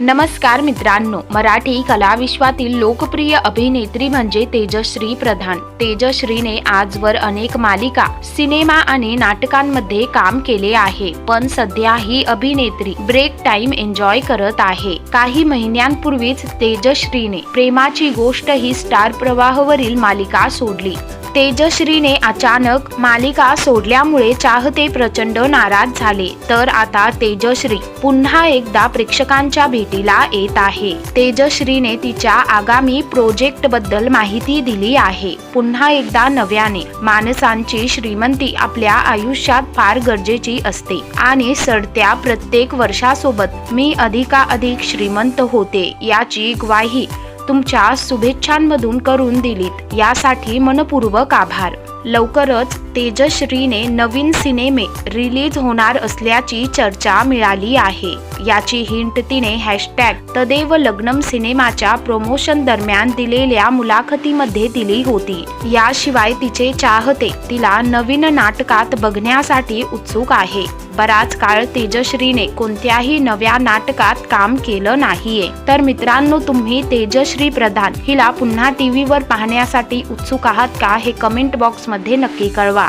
नमस्कार मित्रांनो मराठी कलाविश्वातील लोकप्रिय अभिनेत्री म्हणजे तेजश्री प्रधान. तेजश्रीने आजवर अनेक मालिका सिनेमा आणि नाटकांमध्ये काम केले आहे. पण सध्या ही अभिनेत्री ब्रेक टाइम एन्जॉय करत आहे. काही महिन्यांपूर्वीच तेजश्रीने प्रेमाची गोष्ट ही स्टार प्रवाहवरील मालिका सोडली. तेजश्रीने अचानक मालिका सोडल्यामुळे चाहते प्रचंड नाराज झाले. तर आता तेजश्री पुन्हा एकदा प्रेक्षकांच्या भेटीला येत आहे. तेजश्रीने तिच्या आगामी प्रोजेक्टबद्दल माहिती दिली आहे. पुन्हा एकदा नव्याने माणसांची श्रीमंती आपल्या आयुष्यात फार गरजेची असते. आणि सडत्या प्रत्येक वर्षासोबत मी अधिकाधिक श्रीमंत होते याची ग्वाही तुमच्या शुभेच्छांमधून करून दिलीत. यासाठी मनपूर्वक आभार. लवकरच तेजश्रीने नवीन सिनेमे रिलीज होणार असल्याची चर्चा मिळाली आहे. याची हिंट तिने हॅशटॅग तदेव लग्नम सिनेमाच्या प्रमोशन दरम्यान दिलेल्या मुलाखतीमध्ये दिली होती. याशिवाय तिचे चाहते तिला नवीन नाटकात बघण्यासाठी उत्सुक आहे. बराच काळ तेजश्रीने कोणत्याही नव्या नाटकात काम केलं नाहीये. तर मित्रांनो तुम्ही तेजश्री प्रधान हिला पुन्हा टीव्हीवर पाहण्यासाठी उत्सुक आहात का हे कमेंट बॉक्समध्ये नक्की कळवा.